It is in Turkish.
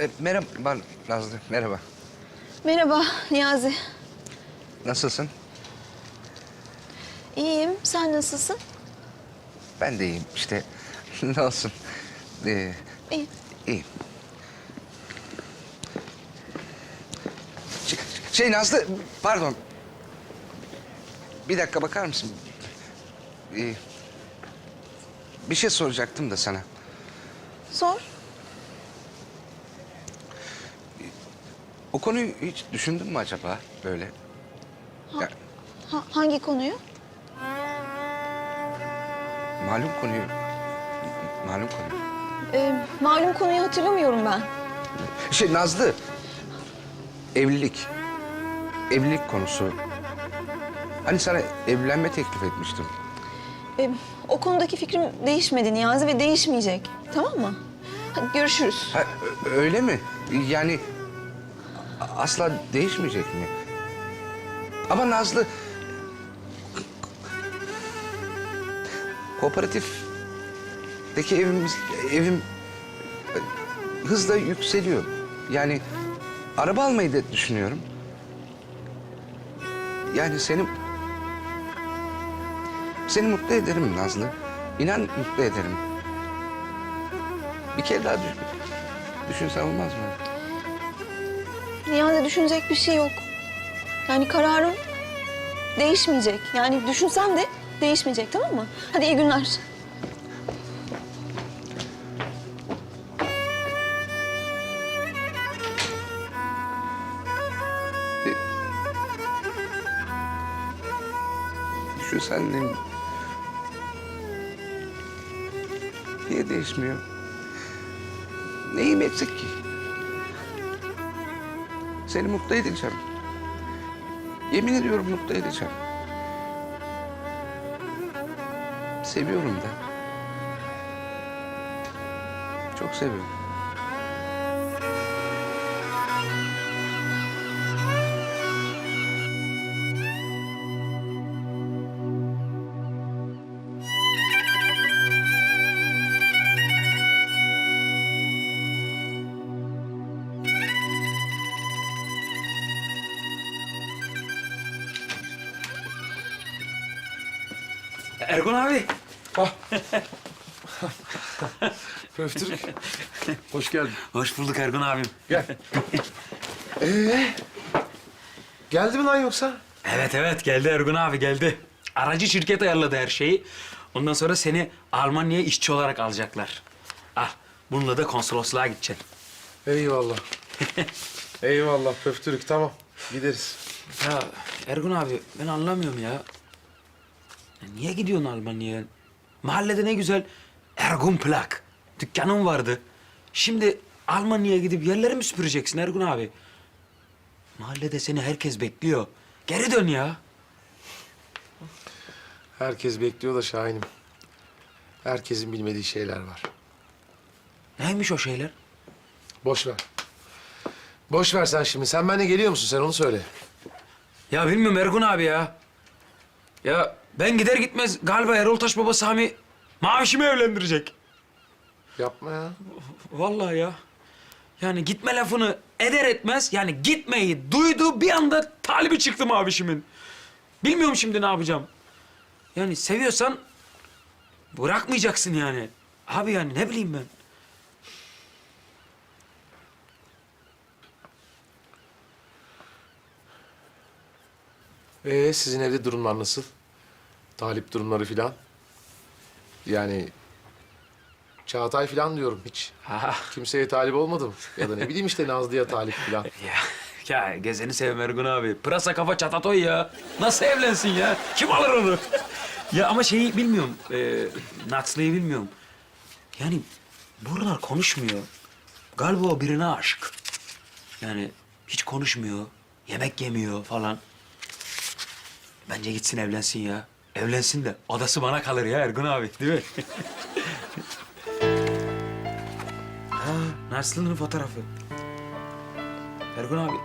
E, merhaba Nazlı, merhaba. Merhaba Niyazi. Nasılsın? İyiyim. Sen nasılsın? Ben de iyiyim işte. ne olsun. Ee, İyi. iyiyim. Şey, şey Nazlı, pardon. Bir dakika bakar mısın? Ee, bir şey soracaktım da sana. Sor. O konuyu hiç düşündün mü acaba böyle? Ya, Ha- hangi konuyu? malum konuyu... Malum konuyu. Ee, malum konuyu hatırlamıyorum ben. Şey Nazlı, evlilik. Evlilik konusu. Hani sana evlenme teklif etmiştim. Ee, o konudaki fikrim değişmedi Niyazi ve değişmeyecek. Tamam mı? Hadi görüşürüz. Ha, öyle mi? Yani asla değişmeyecek mi? Ama Nazlı... Kooperatifteki evimiz, evim hızla yükseliyor. Yani araba almayı da düşünüyorum. Yani seni... Seni mutlu ederim Nazlı. İnan mutlu ederim. Bir kere daha düşün, düşünsen olmaz mı? Niyazi düşünecek bir şey yok. Yani kararım değişmeyecek. Yani düşünsem de değişmeyecek tamam mı? Hadi iyi günler. Düşünsen ne... Niye değişmiyor? Neyim eksik ki? Seni mutlu edeceğim. Yemin ediyorum mutlu edeceğim. Seviyorum da. Çok seviyorum. Ergun abi. Pöftürük. Hoş geldin. Hoş bulduk Ergun abim. Gel. Ee, geldi mi lan yoksa? Evet evet geldi Ergun abi geldi. Aracı şirket ayarladı her şeyi. Ondan sonra seni Almanya'ya işçi olarak alacaklar. Al bununla da konsolosluğa gideceksin. Eyvallah. Eyvallah Pöftürük tamam. Gideriz. Ya Ergun abi ben anlamıyorum ya. Ya Niye gidiyorsun Almanya'ya? Mahallede ne güzel Ergun Plak. Dükkanın vardı. Şimdi Almanya'ya gidip yerleri mi süpüreceksin Ergun abi? Mahallede seni herkes bekliyor. Geri dön ya. Herkes bekliyor da Şahin'im. Herkesin bilmediği şeyler var. Neymiş o şeyler? Boş ver. Boş ver sen şimdi. Sen benimle geliyor musun? Sen onu söyle. Ya bilmiyorum Ergun abi ya. Ya ben gider gitmez galiba Erol Taş Baba Sami Mavişimi evlendirecek. Yapma ya. Vallahi ya. Yani gitme lafını eder etmez yani gitmeyi duydu bir anda talibi çıktı Mavişimin. Bilmiyorum şimdi ne yapacağım. Yani seviyorsan bırakmayacaksın yani. Abi yani ne bileyim ben. Ee, sizin evde durumlar nasıl? Talip durumları filan. Yani Çağatay filan diyorum hiç. Ha. Kimseye talip olmadım. Ya da ne bileyim işte Nazlı'ya talip filan. Ya, ya gezeni sevme Ergun abi. Pırasa kafa çatatoy ya. Nasıl evlensin ya? Kim alır onu? ya ama şeyi bilmiyorum. E, Natslı'yı bilmiyorum. Yani buralar konuşmuyor. Galiba o birine aşık. Yani hiç konuşmuyor. Yemek yemiyor falan. Bence gitsin evlensin ya. Evlensin de odası bana kalır ya Ergun abi değil mi? ha, Narslı'nın fotoğrafı. Ergun abi